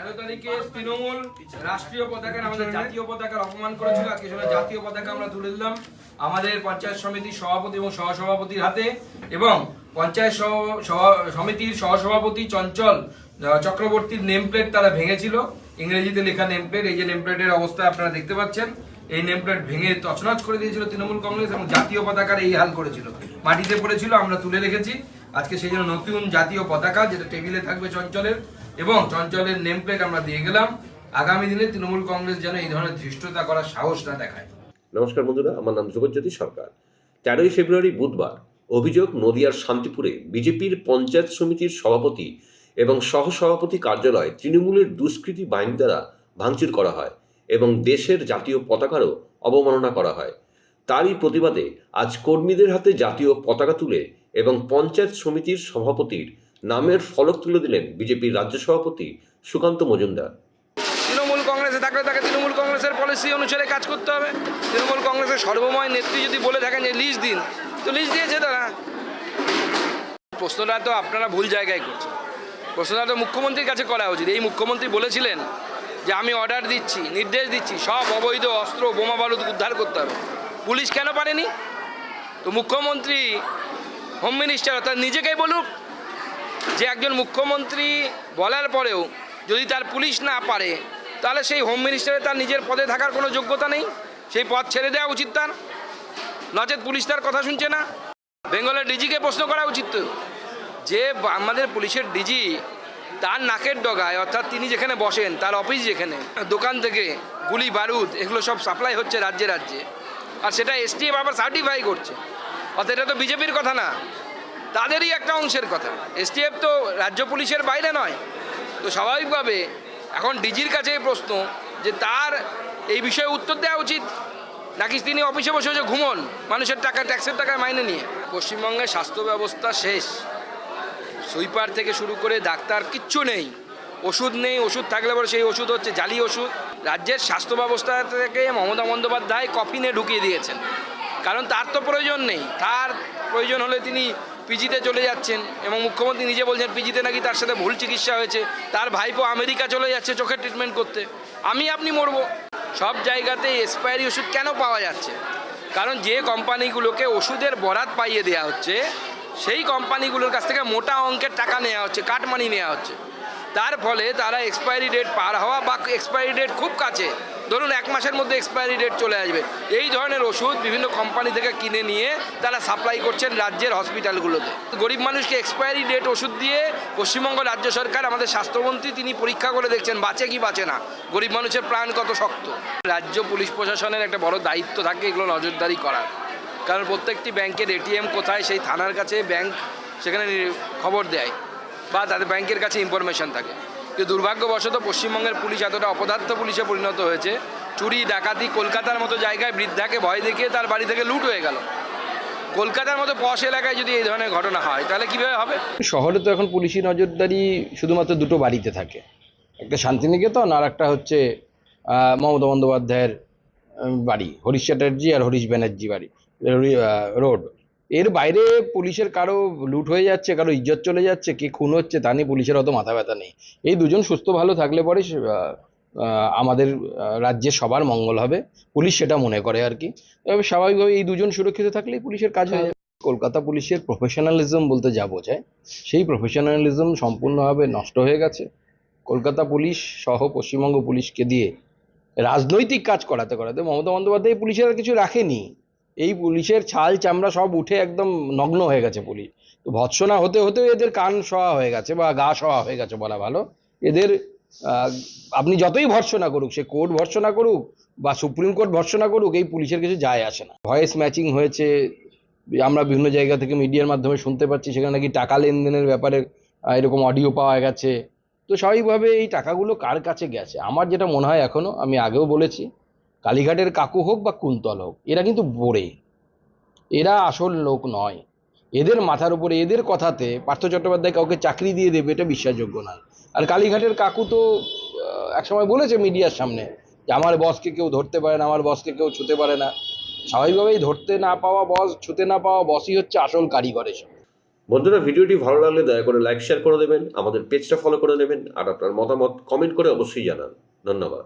তেরো তারিখে তৃণমূল রাষ্ট্রীয় পতাকার, আমাদের জাতীয় পতাকার অপমান করেছিল। আজকে সেখানে জাতীয় পতাকা আমরা তুলে দিলাম আমাদের পঞ্চায়েত সমিতির সভাপতি এবং সহসভাপতির হাতে। এবং পঞ্চায়েত সমিতির সহসভাপতি চঞ্চল চক্রবর্তীর নেম প্লেট তারা ভেঙেছিল। ইংরেজিতে লেখা নেম প্লেট এই যে নেম প্লেটের অবস্থা আপনারা দেখতে পাচ্ছেন। এই নেম প্লেট ভেঙে তছনছ করে দিয়েছিল তৃণমূল কংগ্রেস এবং জাতীয় পতাকার এই হাল করেছিল। মাটিতে পড়েছিল, আমরা তুলে রেখেছি। আজকে সেই জন্য নতুন জাতীয় পতাকা, যেটা টেবিলে থাকবে চঞ্চলের এবং চঞ্চলের নেম প্লেট আমরা দিয়ে গেলাম। আগামী দিনে তৃণমূল কংগ্রেস যেন এই ধরনের ধৃষ্টতা করার সাহস না দেখায়। নমস্কার বন্ধুরা, আমার নাম ধ্রুবজ্যোতি সরকার। তেরোই ফেব্রুয়ারি বুধবার, অভিযোগ নদিয়ার শান্তিপুরে বিজেপির পঞ্চায়েত সমিতির সভাপতি এবং সহসভাপতি কার্যালয় তৃণমূলের দুষ্কৃতী বাহিনী দ্বারা ভাঙচুর করা হয় এবং দেশের জাতীয় পতাকারও অবমাননা করা হয়। তারই প্রতিবাদে আজ কর্মীদের হাতে জাতীয় পতাকা তুলে এবং পঞ্চায়েত সমিতির সভাপতির নামের ফলক তুলে দিলেন বিজেপির রাজ্য সভাপতি সুকান্ত মজুমদার। তৃণমূল কংগ্রেসে থাকলে তাকে তৃণমূল কংগ্রেসের পলিসি অনুসারে কাজ করতে হবে। তৃণমূল কংগ্রেসের সর্বময় নেত্রী যদি বলে থাকেন যে লিস্ট দিন, তো লিস্ট দিয়েছে তারা। প্রশ্নটা তো আপনারা ভুল জায়গায় করছেন। প্রশ্নটা তো মুখ্যমন্ত্রীর কাছে করা উচিত। এই মুখ্যমন্ত্রী বলেছিলেন যে, আমি অর্ডার দিচ্ছি, নির্দেশ দিচ্ছি, সব অবৈধ অস্ত্র, বোমা বারুদ উদ্ধার করতে হবে। পুলিশ কেন পারেনি? তো মুখ্যমন্ত্রী হোম মিনিস্টার অর্থাৎ নিজেকেই বলুক যে একজন মুখ্যমন্ত্রী বলার পরেও যদি তার পুলিশ না পারে, তাহলে সেই হোম মিনিস্টারে তার নিজের পদে থাকার কোনো যোগ্যতা নেই। সেই পদ ছেড়ে দেওয়া উচিত তার। নচেত পুলিশ তার কথা শুনছে না। বেঙ্গলের ডিজিকে প্রশ্ন করা উচিত তো। যে আমাদের পুলিশের ডিজি তার নাকের ডগায়, অর্থাৎ তিনি যেখানে বসেন, তার অফিস যেখানে, দোকান থেকে গুলি, বারুদ, এগুলো সব সাপ্লাই হচ্ছে রাজ্যে রাজ্যে। আর সেটা এসটিএফ আবার সার্টিফাই করছে। অর্থাৎ এটা তো বিজেপির কথা না। তাদেরই একটা অংশের কথা। এসটিএফ তো রাজ্য পুলিশের বাইরে নয়। তো স্বাভাবিকভাবে এখন ডিজির কাছে প্রশ্ন যে তার এই বিষয়ে উত্তর দেওয়া উচিত? নাকি তিনি অফিসে বসে বসে ঘুমন? মানুষের টাকা, ট্যাক্সের টাকায় মাইনে নিয়ে। পশ্চিমবঙ্গের স্বাস্থ্য ব্যবস্থা শেষ। সুইপার থেকে শুরু করে ডাক্তার কিচ্ছু নেই। ওষুধ নেই, ওষুধ থাকলে পরে সেই ওষুধ হচ্ছে জালি ওষুধ। রাজ্যের স্বাস্থ্য ব্যবস্থা থেকে মমতা বন্দ্যোপাধ্যায় কফিনে ঢুকিয়ে দিয়েছেন। কারণ তার তো প্রয়োজন নেই। তার প্রয়োজন হলে তিনি পিজিতে চলে যাচ্ছেন এবং মুখ্যমন্ত্রী নিজে বলছেন পিজিতে নাকি তার সাথে ভুল চিকিৎসা হয়েছে, তার ভাইপো আমেরিকা চলে যাচ্ছে চোখের ট্রিটমেন্ট করতে। আমি আপনি মরবো। সব জায়গাতে এক্সপায়ারি ওষুধ কেন পাওয়া যাচ্ছে? কারণ যে কোম্পানিগুলোকে ওষুধের বরাত পাইয়ে দেওয়া হচ্ছে, সেই কোম্পানিগুলোর কাছ থেকে মোটা অঙ্কের টাকা নেওয়া হচ্ছে, কাটমানি নেওয়া হচ্ছে। তার ফলে তারা এক্সপায়ারি ডেট পার হওয়া বা এক্সপায়ারি ডেট খুব কাছে। ধরুন এক মাসের মধ্যে এক্সপায়ারি ডেট চলে আসবে। এই ধরনের ওষুধ বিভিন্ন কোম্পানি থেকে কিনে নিয়ে তারা সাপ্লাই করছেন রাজ্যের হসপিটালগুলোতে গরিব মানুষকে এক্সপায়ারি ডেট ওষুধ দিয়ে পশ্চিমবঙ্গ রাজ্য সরকার, আমাদের স্বাস্থ্যমন্ত্রী তিনি পরীক্ষা করে দেখছেন, বাঁচে কি বাঁচে না? গরিব মানুষের প্রাণ কত শক্ত? রাজ্য পুলিশ প্রশাসনের একটা বড় দায়িত্ব থাকে এগুলো নজরদারি করার। কারণ প্রত্যেকটি ব্যাংকের এটিএম কোথায়, সেই থানার কাছে ব্যাংক সেখানে খবর দেয় বা তাদের ব্যাংকের কাছে ইনফরমেশন থাকে। কিন্তু দুর্ভাগ্যবশত পশ্চিমবঙ্গের পুলিশ এতটা অপদার্থ পুলিশে পরিণত হয়েছে। চুরি, ডাকাতি কলকাতার মতো জায়গায় বৃদ্ধাকে ভয় দেখিয়ে তার বাড়ি থেকে লুট হয়ে গেল। কলকাতার মতো পশ এলাকায় যদি এই ধরনের ঘটনা হয়, তাহলে কীভাবে হবে? শহরে তো এখন পুলিশি নজরদারি শুধুমাত্র দুটো বাড়িতে থাকে। একটা শান্তিনিকেতন আর একটা হচ্ছে মমতা বন্দ্যোপাধ্যায়ের বাড়ি, হরিশ চ্যাটার্জি আর হরিশ ব্যানার্জি বাড়ি রোড। এর বাইরে পুলিশের কারও লুট হয়ে যাচ্ছে, কারও ইজ্জত চলে যাচ্ছে, কে খুন হচ্ছে তা নিয়ে পুলিশের অত মাথা ব্যথা নেই। এই দুজন সুস্থ ভালো থাকলে পরে আমাদের রাজ্যে সবার মঙ্গল হবে, পুলিশ সেটা মনে করে আর কি। এবার স্বাভাবিকভাবে এই দুজন সুরক্ষিত থাকলেই পুলিশের কাজ হয়ে যাবে। কলকাতা পুলিশের প্রফেশনালিজম বলতে যা বোঝায়, সেই প্রফেশনালিজম সম্পূর্ণভাবে নষ্ট হয়ে গেছে। কলকাতা পুলিশ সহ পশ্চিমবঙ্গ পুলিশকে দিয়ে রাজনৈতিক কাজ করাতে করাতে মমতা বন্দ্যোপাধ্যায় পুলিশের আর কিছু রাখেনি। এই পুলিশের ছাল চামড়া সব উঠে একদম নগ্ন হয়ে গেছে পুলিশ। তো ভৎসনা হতে হতেও এদের কান শোয়া হয়ে গেছে বা গা শোয়া হয়ে গেছে বলা ভালো। এদের আপনি যতই ভর্সনা করুক, সে কোর্ট ভর্সনা করুক বা সুপ্রিম কোর্ট ভর্সনা করুক, এই পুলিশের কিছু যায় আসে না। ভয়েস ম্যাচিং হয়েছে, আমরা বিভিন্ন জায়গা থেকে মিডিয়ার মাধ্যমে শুনতে পাচ্ছি, সেখানে নাকি টাকা লেনদেনের ব্যাপারে এরকম অডিও পাওয়া গেছে। তো স্বাভাবিকভাবে এই টাকাগুলো কার কাছে গেছে? আমার যেটা মনে হয় এখনও, আমি আগেও বলেছি, কালীঘাটের কাকু হোক বা কুন্তল হোক, এরা কিন্তু বোরে এরা আসল লোক নয়। এদের মাথার উপরে, এদের কথাতে পার্থ চট্টোপাধ্যায় কাউকে চাকরি দিয়ে দেবে, এটা বিশ্বাসযোগ্য নয়। আর কালীঘাটের কাকু তো একসময় বলেছে মিডিয়ার সামনে যে, আমার বসকে কেউ ধরতে পারে না, আমার বসকে কেউ ছুতে পারে না। স্বাভাবিকভাবেই ধরতে না পাওয়া বস ছুতে না পাওয়া বসই হচ্ছে আসল কারিগর এসব। বন্ধুরা, ভিডিওটি ভালো লাগলে দয়া করে লাইক শেয়ার করে দেবেন, আমাদের পেজটা ফলো করে নেবেন আর আপনার মতামত কমেন্ট করে অবশ্যই জানান। ধন্যবাদ।